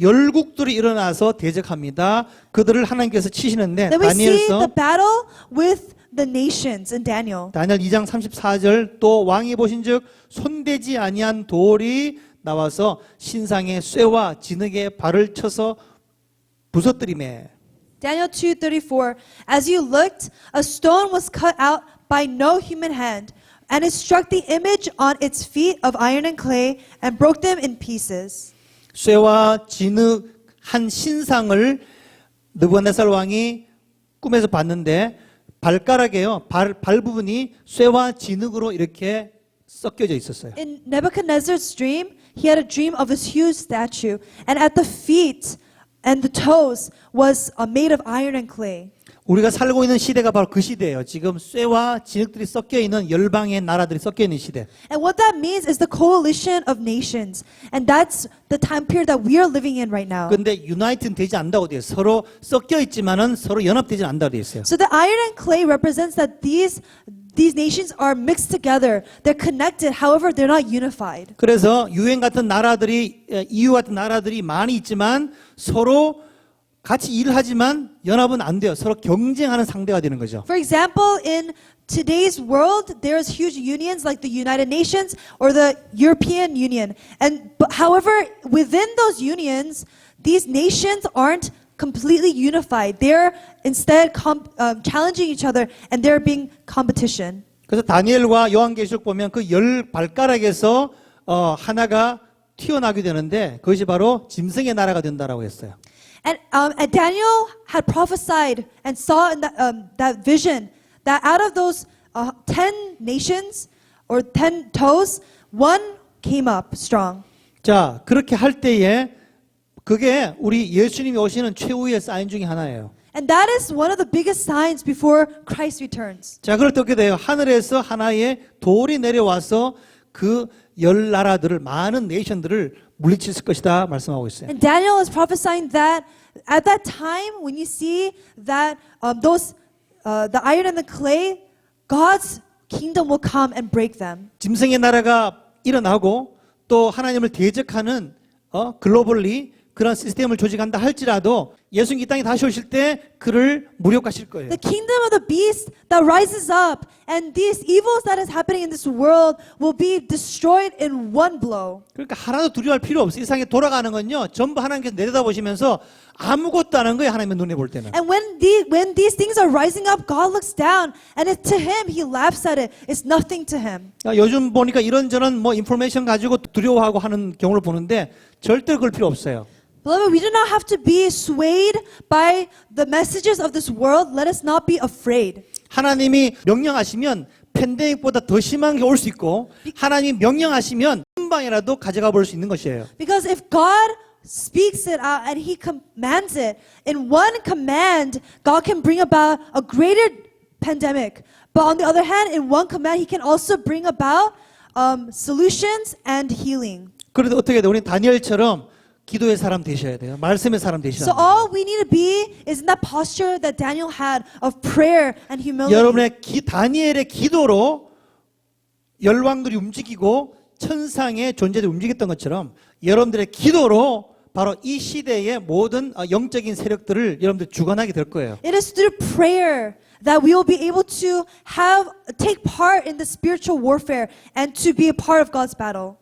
열국들이 일어나서 대적합니다. 그들을 하나님께서 치시는데 Then we see the 다니엘서 battle with the nations in Daniel. 다니엘 2장 34절 또 왕이 보신즉 손대지 아니한 돌이 나와서 신상의 쇠와 진흙에 발을 쳐서 부서뜨리매 Daniel 2:34 As you looked a stone was cut out by no human hand and it struck the image on its feet of iron and clay and broke them in pieces. 쇠와 진흙 한 신상을 느부갓네살 왕이 꿈에서 봤는데 발가락에요 발, 발 부분이 쇠와 진흙으로 이렇게 섞여져 있었어요. In Nebuchadnezzar's dream, he had a dream of this huge statue and at the feet and the toes was uh, made of iron and clay. 우리가 살고 있는 시대가 바로 그 시대예요. 지금 쇠와 진흙들이 섞여 있는 열방의 나라들이 섞여 있는 시대. And what that means is the coalition of nations. And that's the time period that we are living in right now. 근데 유나이트는 되지 않다고 돼요. 서로 섞여 있지만은 서로 연합되지 않다고 돼 있어요. So the iron and clay represents that these these nations are mixed together. They're connected. However, they're not unified. 그래서 유엔 같은 나라들이 에, EU 같은 나라들이 많이 있지만 서로 같이 일하지만 연합은 안 돼요. 서로 경쟁하는 상대가 되는 거죠. For example, in today's world, there's huge unions like the United Nations or the European Union. And but however, within those unions, these nations aren't completely unified. They're instead com- um, challenging each other and they're being competition. 그래서 다니엘과 요한계시록 보면 그 열 발가락에서 어, 하나가 튀어나게 되는데 그것이 바로 짐승의 나라가 된다라고 했어요. And, um, and Daniel had prophesied and saw in that, um, that vision that out of those uh, 10 nations or 10 toes, one came up strong. 자, 그렇게 할 때에 그게 우리 예수님이 오시는 최후의 사인 중에 하나예요. And that is one of the biggest signs before Christ returns. 자, 그럴 때 어떻게 돼요? 하늘에서 하나의 돌이 내려와서 그 열 나라들을 많은 네이션들을 물리칠 것이다 말씀하고 있어요. And Daniel is prophesying that at that time, when you see that um, those, uh, the iron and the clay, God's kingdom will come and break them. 짐승의 나라가 일어나고 또 하나님을 대적하는 어, 글로벌리 그런 시스템을 조직한다 할지라도 예수님 이 땅에 다시 오실 때 그를 무력화하실 거예요. The kingdom of the beast that rises up and these evils that is happening in this world will be destroyed in one blow. 그러니까 하나도 두려워할 필요 없어요. 이 세상에 돌아가는 건요. 전부 하나님께서 내려다보시면서 아무것도 안한 거예요. 하나님의 눈에 볼 때는. And when the, when these things are rising up, God looks down and it, to him, he laughs at it. It's nothing to him. 야, 요즘 보니까 이런저런 뭐 인포메이션 가지고 두려워하고 하는 경우를 보는데 절대 그럴 필요 없어요. Beloved, we do not have to be swayed by the messages of this world. Let us not be afraid. 하나님이 명령하시면 팬데믹보다 더 심한 게 올 수 있고 하나님이 명령하시면 한 방이라도 가져가 볼 수 있는 것이에요. Because if God speaks it out and he commands it, in one command, God can bring about a greater pandemic. But on the other hand, in one command, he can also bring about um, solutions and healing. 그래도 어떻게 돼? 우리 다니엘처럼 기도의 사람 되셔야 돼요. 말씀의 사람 되셔야 So 돼요. all we need to be is in that posture that Daniel had of prayer and humility. 여러분의 기, 다니엘의 기도로 열왕들이 움직이고 천상의 존재들이 움직였던 것처럼 여러분들의 기도로 바로 이 시대의 모든 어, 영적인 세력들을 여러분들 주관하게 될 거예요. It is through prayer that we will be able to have take part in the spiritual warfare and to be a part of God's battle.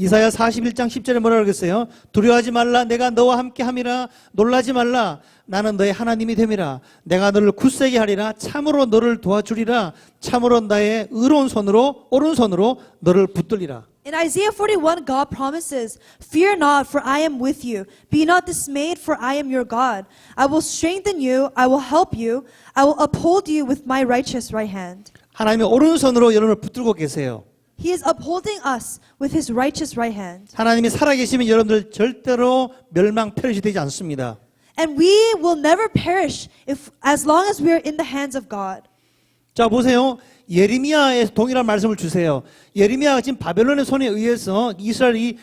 이사야 41장 10절에 뭐라 그랬어요? 두려워하지 말라 내가 너와 함께 함이라 놀라지 말라 나는 너의 하나님이 됨이라 내가 너를 굳세게 하리라 참으로 너를 도와주리라 참으로 나의 의로운 손으로 오른손으로 너를 붙들리라 In Isaiah 41, God promises, Fear not, for I am with you. Be not dismayed, for I am your God. I will strengthen you, I will help you, I will uphold you with my righteous right hand. 하나님의 오른손으로 여러분을 붙들고 계세요 He is upholding us with his righteous right hand. 하나님이 살아계시면 여러분들 절대로 멸망 페르시 되지 않습니다 And we will never perish if as long as we are in the hands of God. 자 보세요 예레미야의 동일한 말씀을 주세요 예레미야가 지금 바벨론의 손에 의해서 이스라엘이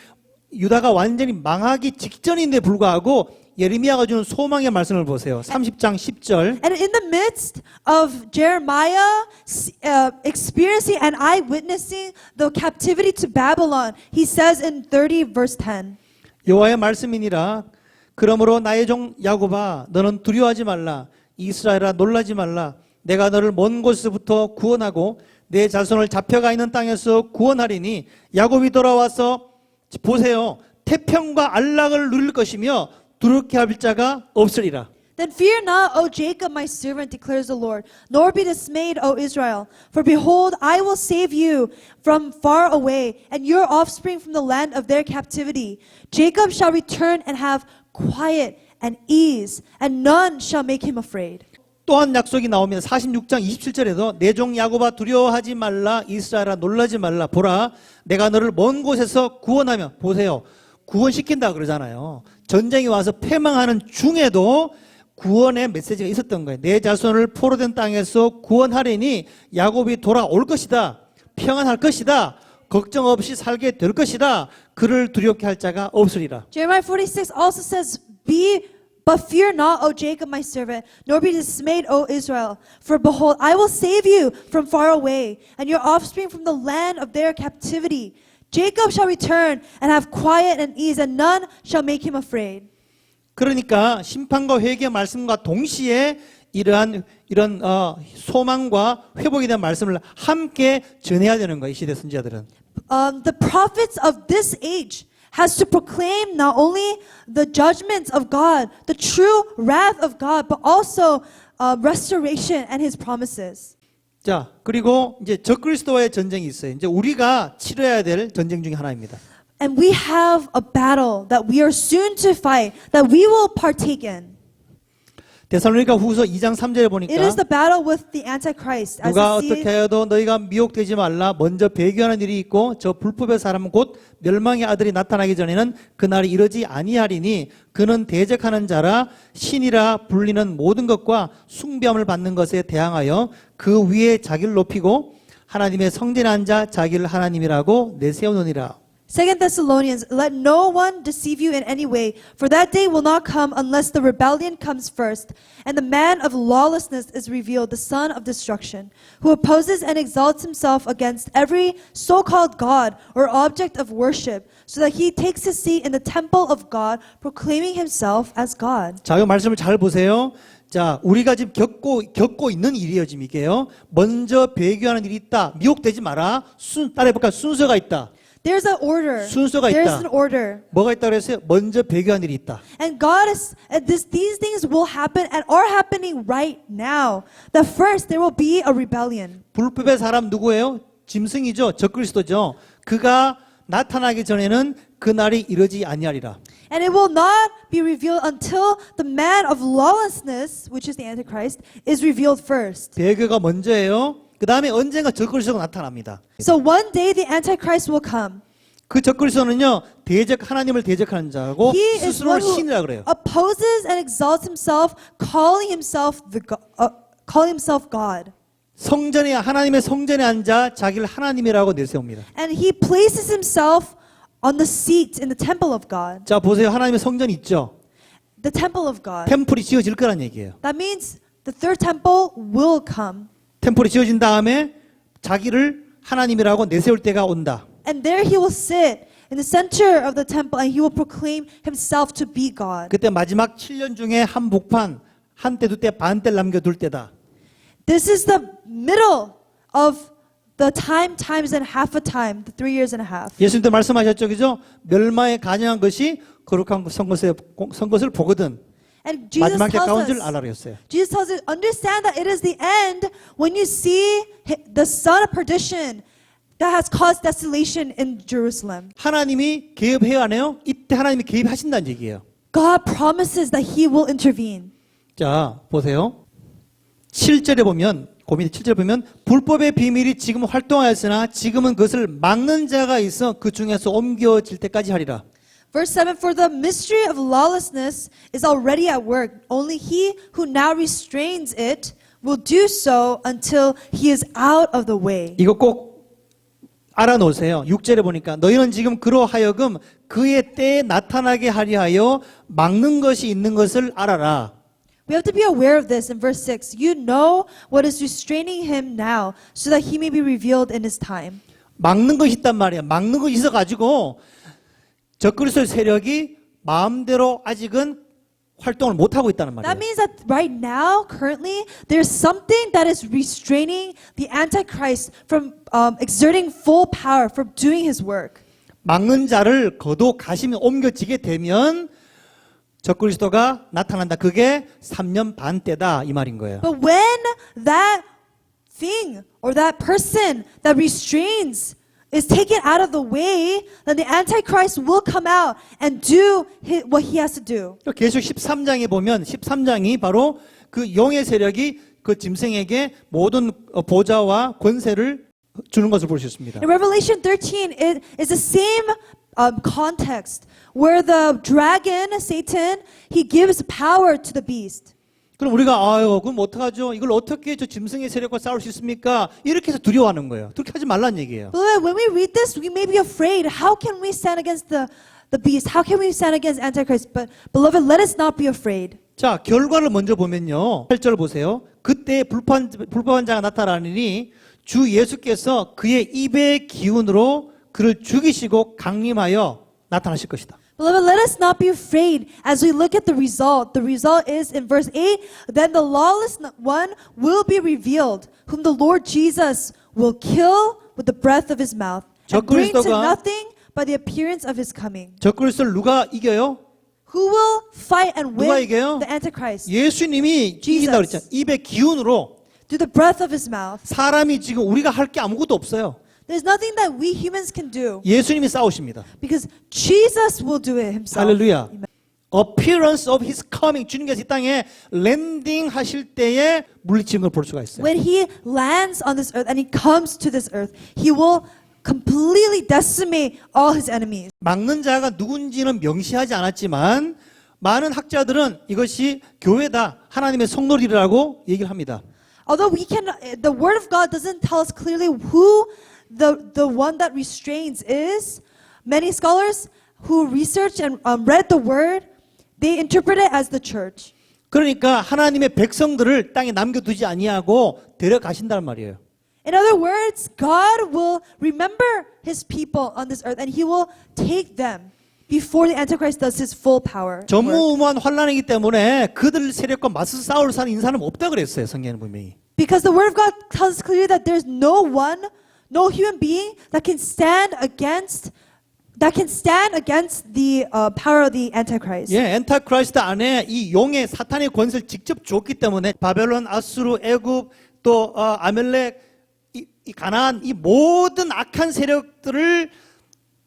유다가 완전히 망하기 직전인데 불구하고 예레미야가 주는 소망의 말씀을 보세요. 30장 10절. And in the midst of Jeremiah uh, experiencing and eyewitnessing the captivity to Babylon, he says in 30 verse 10, 여호와의 말씀이니라. 그러므로 나의 종 야곱아 너는 두려워하지 말라. 이스라엘아 놀라지 말라. 내가 너를 먼 곳에서부터 구원하고 내 자손을 잡혀가 있는 땅에서 구원하리니 야곱이 돌아와서 보세요. 태평과 안락을 누릴 것이며 두렵게 할 자가 없으리라 Then fear not, O Jacob, my servant, declares the Lord, nor be dismayed, O Israel. For behold, I will save you from far away, and your offspring from the land of their captivity. Jacob shall return and have quiet and ease, and none shall make him afraid. 또한 약속이 나오면 46장 27절에도 내종 야곱아 두려워하지 말라 이스라엘아 놀라지 말라 보라 내가 너를 먼 곳에서 구원하며 보세요 구원시킨다 그러잖아요 전쟁이 와서 패망하는 중에도 구원의 메시지가 있었던 거예요 내 자손을 포로된 땅에서 구원하리니 야곱이 돌아올 것이다 평안할 것이다 걱정 없이 살게 될 것이다 그를 두렵게 할 자가 없으리라 Jeremiah 46 also says, Be but fear not, O Jacob, my servant, nor be dismayed, O Israel. For behold, I will save you from far away, and your offspring from the land of their captivity. Jacob shall return and have quiet and ease, and none shall make him afraid. 그러니까 심판과 회개 말씀과 동시에 이러한 이런 어, 소망과 회복에 대한 말씀을 함께 전해야 되는 거예요. 이 시대 선지자들은. Um, the prophets of this age has to proclaim not only the judgments of God, the true wrath of God, but also uh, restoration and His promises. 자, 그리고 이제 적그리스도와의 전쟁이 있어요. 이제 우리가 치러야 될 전쟁 중에 하나입니다. And we have a battle that we are soon to fight, that we will partake in. 데살로니가 후서 2장 3절에 It 보니까 is the battle with the Antichrist. As 누가 we see, 어떻게 하여도 너희가 미혹되지 말라 먼저 배교하는 일이 있고 저 불법의 사람은 곧 멸망의 아들이 나타나기 전에는 그날이 이르지 아니하리니 그는 대적하는 자라 신이라 불리는 모든 것과 숭배함을 받는 것에 대항하여 그 위에 자기를 높이고 하나님의 성전에 앉아 자기를 하나님이라고 내세우느니라 2 Thessalonians, let no one deceive you in any way, for that day will not come unless the rebellion comes first, and the man of lawlessness is revealed, the son of destruction, who opposes and exalts himself against every so called God or object of worship, so that he takes his seat in the temple of God, proclaiming himself as God. 자, 이 말씀을 잘 보세요. 자, 우리가 지금 겪고, 겪고 있는 일이에요, 지금 이게요. 먼저 배교하는 일이 있다. 미혹되지 마라. 순, 따라해볼까? 순서가 있다. There's an order. 순서가 There's 있다. an order. 뭐가 있다 그랬어요? 먼저 배교한 일이 있다. And God is, this, these things will happen and are happening right now. That first there will be a rebellion. 불법의 사람 누구예요? 짐승이죠. 적그리스도죠. 그가 나타나기 전에는 그 날이 이르지 아니하리라. And it will not be revealed until the man of lawlessness, which is the Antichrist, is revealed first. 배교가 먼저예요. 그 다음에 언젠가 적그리스도가 나타납니다. So one day the Antichrist will come. 그 적그리스도는요 대적 하나님을 대적하는 자고 He is 스스로를 one who 신이라 그래요. opposes and exalts himself, calling himself the go- uh, calling himself God. 성전에 하나님의 성전에 앉아 자기를 하나님이라고 내세웁니다. And he places himself on the seat in the temple of God. 자 보세요 하나님의 성전 있죠. The temple of God. 템플이 지어질 거란 얘기예요. That means the third temple will come. 템플이 지어진 다음에 자기를 하나님이라고 내세울 때가 온다. And there he will sit in the center of the temple and he will proclaim himself to be God. 그때 마지막 7년 중에 한 복판 한때 두때 반때 남겨둘 때다. This is the middle of the time, times and half a time, the three years and a half. 예수님도 말씀하셨죠, 그죠? 멸망에 간영한 것이 거룩한 선 것을, 선 것을 보거든. And Jesus 마지막 tells 줄 us, 알라 그랬어요. Jesus tells us, understand that it is the end when you see the son of perdition that has caused desolation in Jerusalem. 하나님이 개입해야 하네요. 이때 하나님이 개입하신다는 얘기예요. God promises that he will intervene. 자, 보세요. 7절에 보면, 고민 7절에 보면, 불법의 비밀이 지금 활동하였으나 지금은 그것을 막는 자가 있어 그 중에서 옮겨질 때까지 하리라. Verse 7 For the mystery of lawlessness is already at work. Only he who now restrains it will do so until he is out of the way. 이거 꼭 알아놓으세요. 6절에 보니까 너희는 지금 그로 하여금 그의 때에 나타나게 하려 하여 막는 것이 있는 것을 알아라. We have to be aware of this in verse 6. You know what is restraining him now, so that he may be revealed in his time. 막는 것이 있단 말이야. 막는 것이 있어 가지고 적그리스도의 세력이 마음대로 아직은 활동을 못 하고 있다는 말이에요. That means that right now, currently, there's something that is restraining the Antichrist from um, exerting full power, from doing his work. 막는 자를 거둬 가시면 옮겨지게 되면 적그리스도가 나타난다. 그게 3년 반 때다 이 말인 거예요. But when that thing or that person that restrains is taken out of the way, then the Antichrist will come out and do hi- what he has to do. 계속 13장에 보면 13장이 바로 그 용의 세력이 그 짐승에게 모든 어, 보좌와 권세를 주는 것을 볼 수 있습니다. In Revelation 13, it is the same um, context where the dragon, Satan, he gives power to the beast. 그럼 우리가 아유 그럼 어떡하죠? 이걸 어떻게 저 짐승의 세력과 싸울 수 있습니까? 이렇게 해서 두려워하는 거예요. 그렇게 하지 말라는 얘기예요. Beloved, when we read this, we may be afraid. How can we stand against the, the beast? How can we stand against Antichrist? But, beloved, let us not be afraid. 자, 결과를 먼저 보면요. 8절 보세요. 그때 불판, 불법한 자가 나타나니 주 예수께서 그의 입의 기운으로 그를 죽이시고 강림하여 나타나실 것이다. Beloved, let us not be afraid as we look at the result. The result is in verse 8 then the lawless one will be revealed, whom the Lord Jesus will kill with the breath of his mouth, and bring to 적그리스도가- nothing by the appearance of his coming. 적그리스도를 누가 이겨요? Who will fight and 누가 win 이겨요? the Antichrist? 예수님이 Jesus. 이긴다고 그랬잖아요. 입의 기운으로 Through the breath of his mouth. 사람이 지금 우리가 할 게 아무것도 없어요. There's nothing that we humans can do 예수님이 싸우십니다. because Jesus will do it himself. 할렐루야. Amen. appearance of his coming 주님께서 이 땅에 랜딩 하실 때에 물리치는 걸 볼 수가 있어요. When he lands on this earth and he comes to this earth, he will completely decimate all his enemies. 막는 자가 누군지는 명시하지 않았지만 많은 학자들은 이것이 교회다 하나님의 성도리라고 얘기를 합니다. Although we can, the word of God doesn't tell us clearly who the, the one that restrains is. Many scholars who researched and um, read the word, they interpret it as the church. 그러니까 하나님의 백성들을 땅에 남겨두지 아니하고 데려가신다는 말이에요. In other words, God will remember his people on this earth and he will take them before the Antichrist does his full power. work. 전무후무한 환란이기 때문에 그들 세력과 맞서 싸울 사람 인사는 없다 그랬어요. 성경은 분명히. Because the word of God tells us clearly that there's no one, no human being that can stand against that can stand against the uh, power of the Antichrist. 예, 엔타크라이스트 안에 이 용의 사탄의 권세를 직접 줬기 때문에 바벨론, 아수르, 애굽, 또 어, 아멜렉, 이, 이 가나안 이 모든 악한 세력들을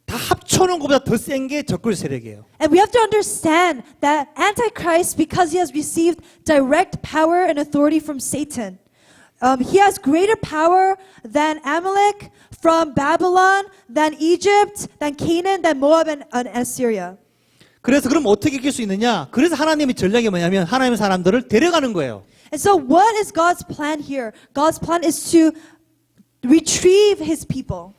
다 합쳐놓은 것보다 더 센 게 적그리 세력이에요. And we have to understand that Antichrist, because he has received direct power and authority from Satan, um, he has greater power than Amalek, from Babylon, than Egypt, than Canaan, than Moab, and, and Assyria. 그래서 그럼 어떻게 이길 수 있느냐? 그래서 하나님의 전략이 뭐냐면 하나님의 사람들을 데려가는 거예요. And so, what is God's plan here? God's plan is to retrieve his people.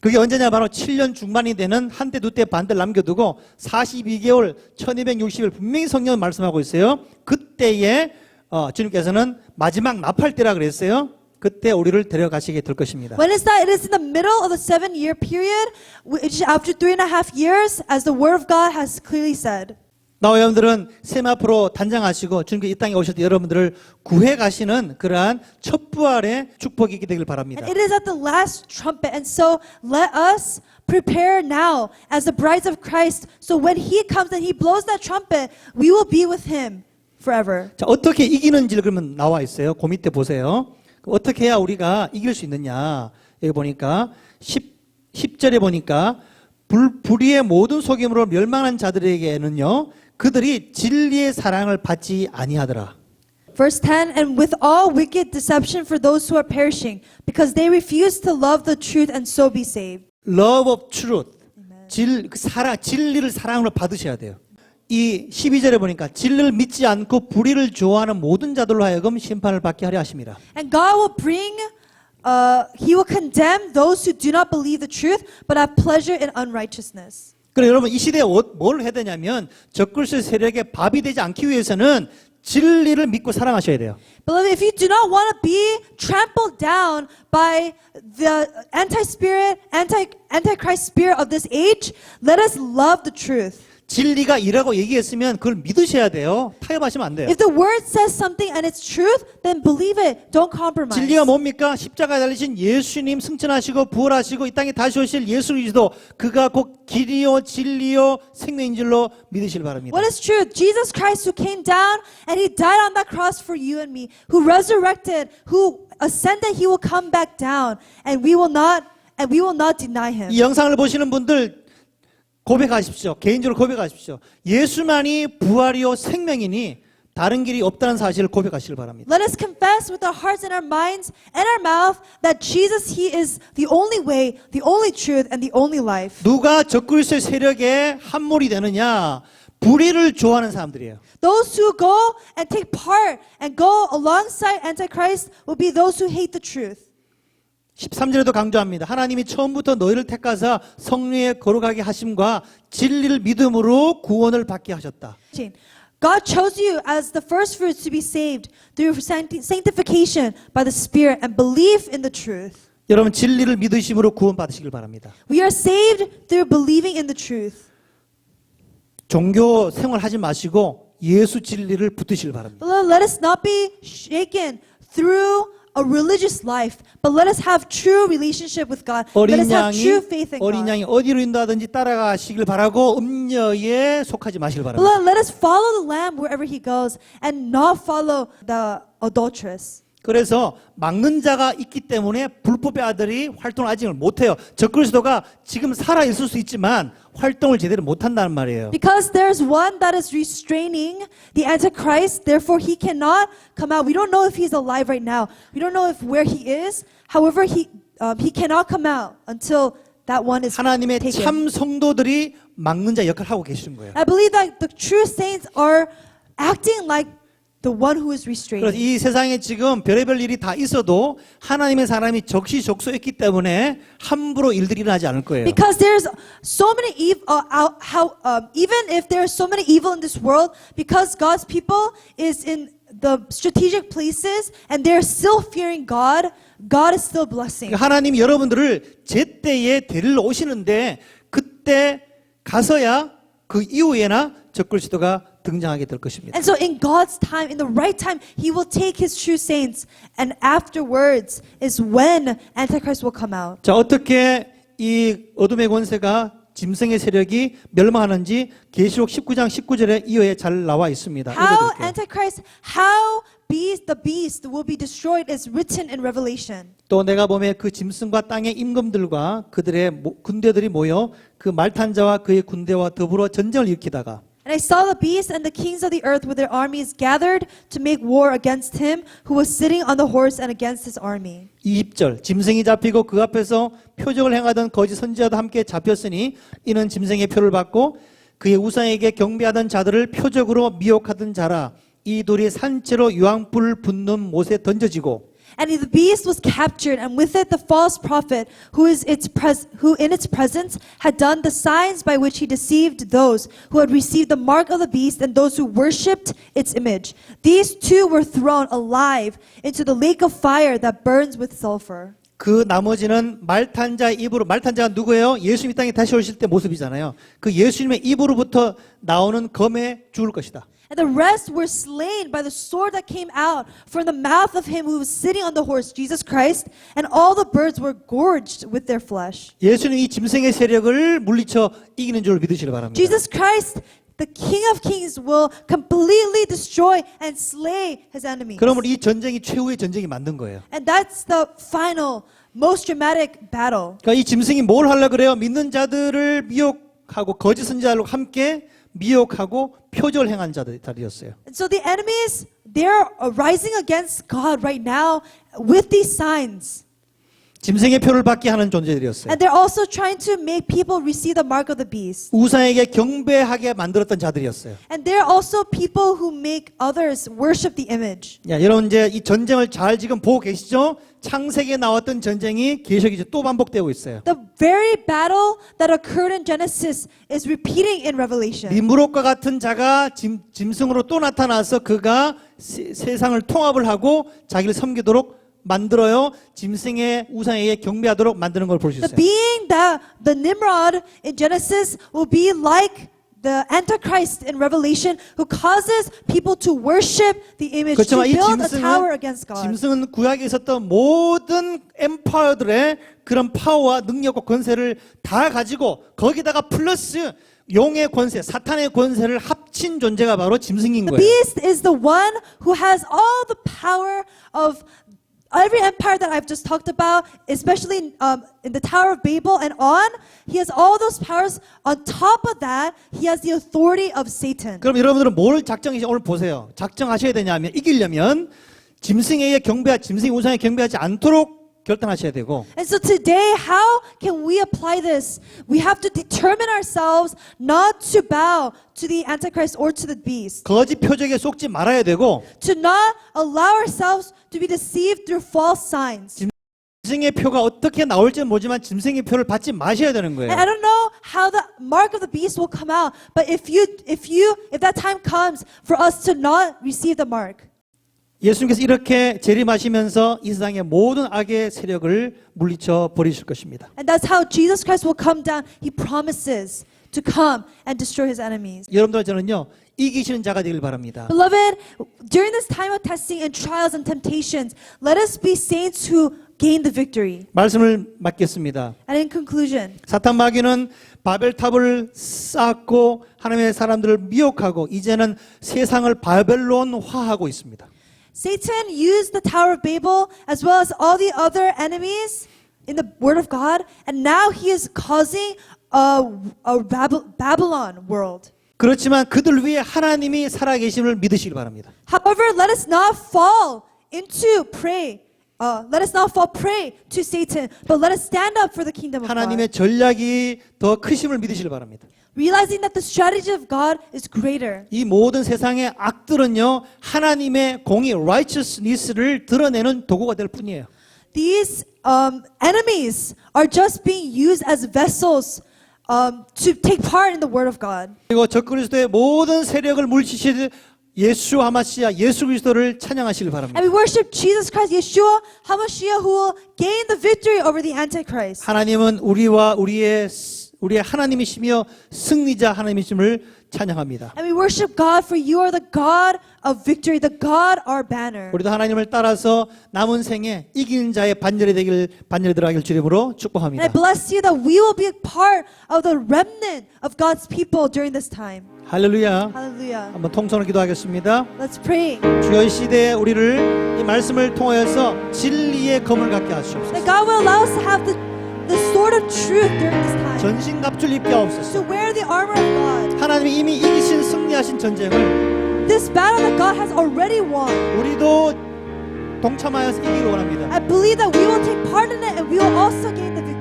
그게 언제냐 바로 7년 중반이 되는 한 때 두 때 반대를 남겨두고 42개월 1260일 분명히 성경은 말씀하고 있어요. 그때에 어, 주님께서는 마지막 나팔 때라 그랬어요. 그때 우리를 데려가시게 될 것입니다. When is that? It is in the middle of the seven year period, which after three and a half years, as the word of God has clearly said. 나와 여러분들은 세마프로 단장하시고 주님께 이 땅에 오실 때 여러분들을 구해 가시는 그러한 첫 부활의 축복이 있게 되길 바랍니다. And it is at the last trumpet. And so let us prepare now as the brides of Christ. So when he comes and he blows that trumpet, we will be with him forever. 자, 어떻게 이기는지를 그러면 나와 있어요. 그 밑에 보세요. 어떻게 해야 우리가 이길 수 있느냐. 여기 보니까 10, 10 절에 보니까 불, 불의의 모든 속임으로 멸망한 자들에게는요. 그들이 진리의 사랑을 받지 아니하더라. Verse 10 And with all wicked deception for those who are perishing, because they refuse to love the truth and so be saved. Love of truth. 질, 그 사랑, 진리를 사랑으로 받으셔야 돼요. 이 12절에 보니까 진리를 믿지 않고 불의를 좋아하는 모든 자들로 하여금 심판을 받게 하려 하십니다. And God will bring, uh, He will condemn those who do not believe the truth, but have pleasure in unrighteousness. 그래 여러분 이 시대에 어- 뭘 해야 되냐면 적글스 세력의 밥이 되지 않기 위해서는 진리를 믿고 사랑하셔야 돼요. Beloved, if you do not want to be trampled down by the anti-spirit, anti, antichrist spirit of this age, let us love the truth. 진리가 이라고 얘기했으면 그걸 믿으셔야 돼요. 타협하시면 안 돼요. If the word says something and it's truth, then believe it. Don't compromise. 진리가 뭡니까? 십자가에 달리신 예수님 승천하시고 부활하시고 이 땅에 다시 오실 예수 그리스도 그가 곧 길이요 진리요 생명인 줄로 믿으실 바랍니다. What is truth? Jesus Christ who came down and he died on that cross for you and me, who resurrected, who ascended, he will come back down and we will not and we will not deny him. 이 영상을 보시는 분들 고백하십시오. 개인적으로 고백하십시오. 예수만이 부활이요 생명이니 다른 길이 없다는 사실을 고백하시길 바랍니다. Let us confess with our hearts and our minds and our mouth that Jesus he is the only way, the only truth and the only life. 누가 적그리스도의 세력에 함몰이 되느냐? 불의를 좋아하는 사람들이에요. Those who go and take part and go alongside Antichrist will be those who hate the truth. 13절에도 강조합니다. 하나님이 처음부터 너희를 택하사 성령에 거룩하게 하심과 진리를 믿음으로 구원을 받게 하셨다. God chose you as the first fruits to be saved through sancti- sanctification by the Spirit and belief in the truth. 여러분 진리를 믿으심으로 구원 받으시길 바랍니다. We are saved through believing in the truth. 종교 생활하지 마시고 예수 진리를 붙드시길 바랍니다. Let us not be shaken through a religious life, but let us have true relationship with God. Let us 어린 have 양이 true faith in 어린 God. 양이 어디로 인도하든지 따라가시길 바라고 음녀에 속하지 마시길 바랍니다. Let, let us follow the Lamb wherever He goes and not follow the adulteress. 그래서 막는 자가 있기 때문에 불법의 아들이 활동을 아직을 못해요. 적그리스도가 지금 살아 있을 수 있지만 활동을 제대로 못한다는 말이에요. Because there's one that is restraining the Antichrist, therefore he cannot come out. We don't know if he's alive right now. We don't know if where he is. However, he um, he cannot come out until that one is 하나님의 taken. 참 성도들이 막는 자 역할을 하고 계시는 거예요. I believe that the true saints are acting like the one who is 그래서 restraining. 이 세상에 지금 별의별 일이 다 있어도 하나님의 사람이 적시적소했기 때문에 함부로 일들이 일어나지 않을 거예요. Because there's so many evil, uh, how um, even if there's so many evil in this world, because God's people is in the strategic places and they're still fearing God, God is still blessing. 그러니까 하나님이 여러분들을 제때에 데리러 오시는데 그때 가서야 그 이후에나 적그리스도가 등장하게 될 것입니다. And so in God's time, in the right time, He will take His true saints, and afterwards is when Antichrist will come out. 자 어떻게 이 어둠의 권세가 짐승의 세력이 멸망하는지 계시록 19장 19절에 이어에 잘 나와 있습니다. How. Antichrist, how beast, the beast will be destroyed is written in Revelation. 또 내가 보면 그 짐승과 땅의 임금들과 그들의 모- 군대들이 모여 그 말탄자와 그의 군대와 더불어 전쟁을 일으키다가 And I saw the beast and the kings of the earth with their armies gathered to make war against him who was sitting on the horse and against his army. 20절 짐승이 잡히고 그 앞에서 표적을 행하던 거짓 선지자도 함께 잡혔으니 이는 짐승의 표를 받고 그의 우상에게 경배하던 자들을 표적으로 미혹하던 자라 이 돌이 산채로 유황불 붙는 못에 던져지고 And the beast was captured, and with it the false prophet, who is its pres- who in its presence had done the signs by which he deceived those who had received the mark of the beast and those who worshipped its image. These two were thrown alive into the lake of fire that burns with sulfur. 그 나머지는 말탄자 입으로 말탄자가 누구예요? 예수님 이 땅에 다시 오실 때 모습이잖아요. 그 예수님의 입으로부터 나오는 검에 죽을 것이다. And the rest were slain by the sword that came out from the mouth of him who was sitting on the horse, Jesus Christ, and all the birds were gorged with their flesh. 예수님 이 짐승의 세력을 물리쳐 이기는 줄 믿으시길 바랍니다. Jesus Christ, the King of Kings, will completely destroy and slay his enemies. 그러므로 이 전쟁이 최후의 전쟁이 만든 거예요. And that's the final, most dramatic battle. 그러니까 이 짐승이 뭘 하려 그래요? 믿는 자들을 미혹하고 거짓 선지자들과 함께 미혹하고 표적을 행한 자들이었어요. And so the enemies, they're rising against God right now with these signs. 짐승의 표를 받게 하는 존재들이었어요. And they're also trying to make people receive the mark of the beast. 우상에게 경배하게 만들었던 자들이었어요. And they're also people who make others worship the image. 야, 여러분 이제 이 전쟁을 잘 지금 보고 계시죠? 창세기에 나왔던 전쟁이 계속 이제 또 반복되고 있어요. The very battle that occurred in Genesis is repeating in Revelation. 니무롯과 같은 자가 짐, 짐승으로 또 나타나서 그가 세, 세상을 통합을 하고 자기를 섬기도록 만들어요. 짐승의 우상에게 경배하도록 만드는 걸 볼수 The 있어요. being that the Nimrod in Genesis will be like the Antichrist in Revelation who causes people to worship the image, to 그렇지만 이 build a tower against 짐승은 God. 짐승은 구약에 있었던 모든 엠파이어들의 그런 파워와 능력과 권세를 다 가지고 거기다가 플러스 용의 권세, 사탄의 권세를 합친 존재가 바로 짐승인 The 거예요. beast is the one who has all the power of every empire that I've just talked about, especially um, in the Tower of Babel and on. He has all those powers. On top of that, he has the authority of Satan. 그럼 여러분들은 뭘 작정이 오늘 보세요. 작정하셔야 되냐면 이기려면 짐승에게 경배, 짐승 우상에 경배하지 않도록 결단하셔야 되고 And so today, how can we apply this? We have to determine ourselves not to bow to the Antichrist or to the beast, 거짓 표적에 속지 말아야 되고 to not allow ourselves to be deceived through false signs. 짐승의 표가 어떻게 나올지는 모르지만 짐승의 표를 받지 마셔야 되는 거예요. And I don't know how the mark of the beast will come out, but if you, if you, if that time comes for us to not receive the mark, 예수님께서 이렇게 재림하시면서 이 세상의 모든 악의 세력을 물리쳐 버리실 것입니다. and that's how Jesus Christ will come down. He promises to come and destroy his enemies. 여러분들 저는요 이기시는 자가 되길 바랍니다. Beloved, during this time of testing and trials and temptations, let us be saints who gain the victory. 말씀을 맡겠습니다. And in conclusion, 사탄 마귀는 바벨탑을 쌓고 하나님의 사람들을 미혹하고 이제는 세상을 바벨론화하고 있습니다. Satan used the Tower of Babel as well as all the other enemies in the Word of God, and now he is causing a, a Bab- Babylon world. 그렇지만 그들 위에 하나님이 살아계심을 믿으시길 바랍니다. However, let us not fall into prey. Uh, let us not fall prey to Satan, but let us stand up for the kingdom of God. 하나님의 전략이 더 크심을 믿으시길 바랍니다. Realizing that the strategy of God is greater. 이 모든 세상의 악들은요 하나님의 공의 righteousness를 드러내는 도구가 될 뿐이에요. These um, enemies are just being used as vessels um, to take part in the Word of God. 그리고 적그리스도의 모든 세력을 물리치실 예수 하마시아 예수 그리스도를 찬양하시길 바랍니다. And we worship Jesus Christ, Yeshua HaMashiach, who will gain the victory over the Antichrist. 하나님은 우리와 우리의 우리의 하나님이시며 승리자 하나님이심을 찬양합니다. And we worship God, for you are the God of victory, the God our banner. 우리도 하나님을 따라서 남은 생에 이기는 자의 반열이 되길 반열이 들어가길 주님으로 And I 축복합니다. bless you that we will be a part of the remnant of God's people during this time. 할렐루야. Hallelujah. 한번 통성으로 기도하겠습니다. Let's pray. 주여 이 시대에 우리를 이 말씀을 통하여서 진리의 검을 갖게 하시옵소서. That God will allow us to have the, the sword of truth during this time. 전신 갑주를 입게 하옵소서. To wear the armor of God. 하나님이 이미 이기신 승리하신 전쟁을 This battle that God has already won. 우리도 동참하여서 이기를 원합니다. I believe that we will take part in it and we will also gain the victory.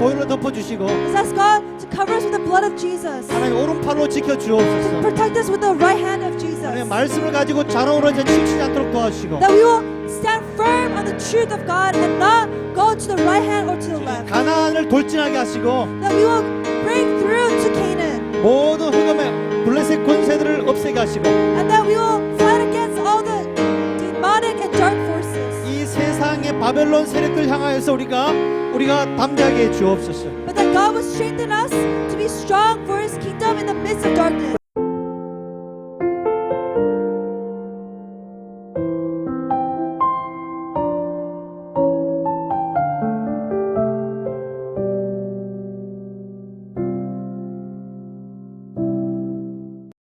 보혈로 덮어주시고 Let's ask God to cover us with the blood of Jesus. 하나님 오른팔로 지켜주옵소서. Protect us with the right hand of Jesus. 하나님 말씀을 가지고 이제 치우치지 않도록 도와주시고 That we will stand firm on the truth of God and not go to the right hand or to the left. 가나안을 돌진하게 하시고 That we will break through to Canaan. 모든 흑암의 블레셋 권세들을 없애게 하시고 And that we will fight against all the demonic and 세상의 바벨론 세력들 향하여서 우리가 우리가 담대하게 해 주옵소서. But that God will strengthen us to be strong for his kingdom in the midst of darkness.